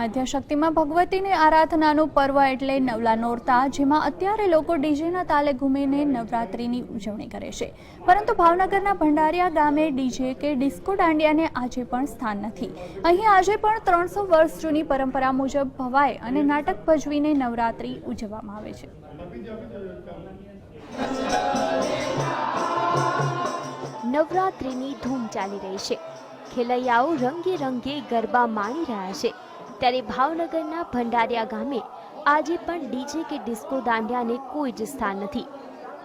આદ્યશક્તિમાં ભગવતીની આરાધનાનું પર્વ એટલે નવલા નોરતા, જેમાં અત્યારે લોકો ડીજેના તાલે ઘૂમીને નવરાત્રિની ઉજવણી કરે છે. પરંતુ ભાવનગરના ભંડારિયા ગામે ડીજે કે ડિસ્કો દાંડિયાને આજે પણ સ્થાન નથી. અહીં આજે પણ ત્રણસો વર્ષ જૂની પરંપરા મુજબ ભવાય અને નાટક ભજવીને નવરાત્રિ ઉજવવામાં આવે છે. નવરાત્રિની ધૂમ ચાલી રહી છે. ખેલૈયાઓ રંગે રંગે ગરબા માણી રહ્યા છે. ત્યારે ભાવનગરના ભંડારિયા ગામે આજે પણ ડીજે કે ડિસ્કો દાંડિયાને કોઈ જ સ્થાન નથી.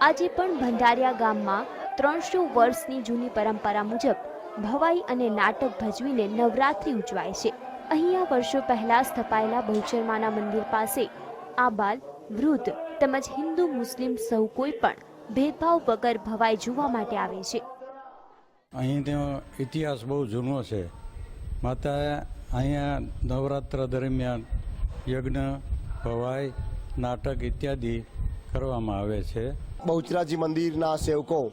આજે પણ ભંડારિયા ગામમાં ત્રણસો વર્ષની જૂની પરંપરા મુજબ ભવાઈ અને નાટક ભજવીને નવરાત્રિ ઉજવાય છે. અહીંયા વર્ષો પહેલા સ્થપાયેલા બહુચરમાના મંદિર પાસે આ બાલ, વૃદ્ધ તેમજ હિન્દુ મુસ્લિમ સૌ કોઈ પણ ભેદભાવ વગર ભવાઈ જોવા માટે આવે છે. અહીંનો ઇતિહાસ બહુ જૂનો છે. માતા અહીંયા નવરાત્ર દરમિયાન યજ્ઞ, ભવાઈ, નાટક ઇત્યાદિ કરવામાં આવે છે. બહુચરાજી મંદિરના સેવકો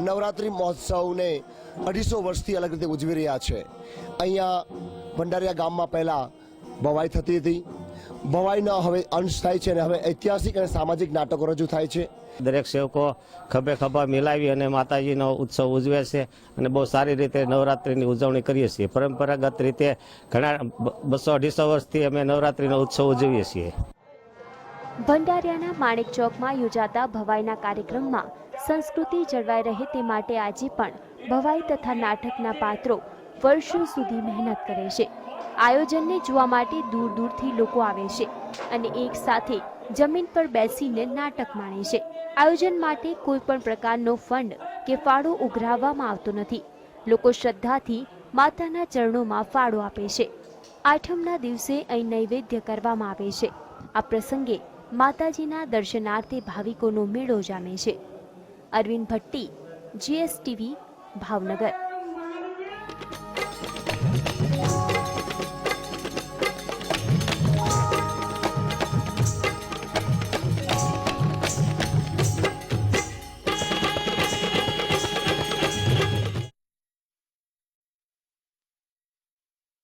નવરાત્રિ મહોત્સવને અઢીસો વર્ષથી અલગ રીતે ઉજવી રહ્યા છે. અહીંયા ભંડારિયા ગામમાં પહેલાં ભવાઈ થતી હતી. ભવાઈનો હવે અંશ થાય છે અને હવે ઐતિહાસિક અને સામાજિક નાટકો રજૂ થાય છે. દરેક સેવકો ખભે ખભા મિલાવી અને માતાજીનો ઉત્સવ ઉજવે છે અને બહુ સારી રીતે નવરાત્રિની ઉજવણી કરીએ છીએ. પરંપરાગત રીતે ઘણા બસો અઢીસો વર્ષથી અમે નવરાત્રિનો ઉત્સવ ઉજવીએ છીએ. ભંડારિયાના માણેક ચોકમાં યોજાતા ભવાઈના કાર્યક્રમમાં સંસ્કૃતિ જળવાઈ રહે તે માટે આજે પણ ભવાઈ તથા નાટકના પાત્રો વર્ષો સુધી મહેનત કરે છે. આયોજનને જોવા માટે દૂર દૂરથી લોકો આવે છે અને એક સાથે જમીન પર બેસીને નાટક માણે છે. આયોજન માટે કોઈ પણ પ્રકારનો ફંડ કે ફાળો ઉઘરાવવામાં આવતો નથી. લોકો શ્રદ્ધાથી માતાના ચરણોમાં ફાળો આપે છે. આઠમના દિવસે અહીં નૈવેદ્ય કરવામાં આવે છે. આ પ્રસંગે માતાજીના દર્શનાર્થે ભાવિકોનો મેળો જામે છે. અરવિંદ ભટ્ટી, જીએસટીવી, ભાવનગર.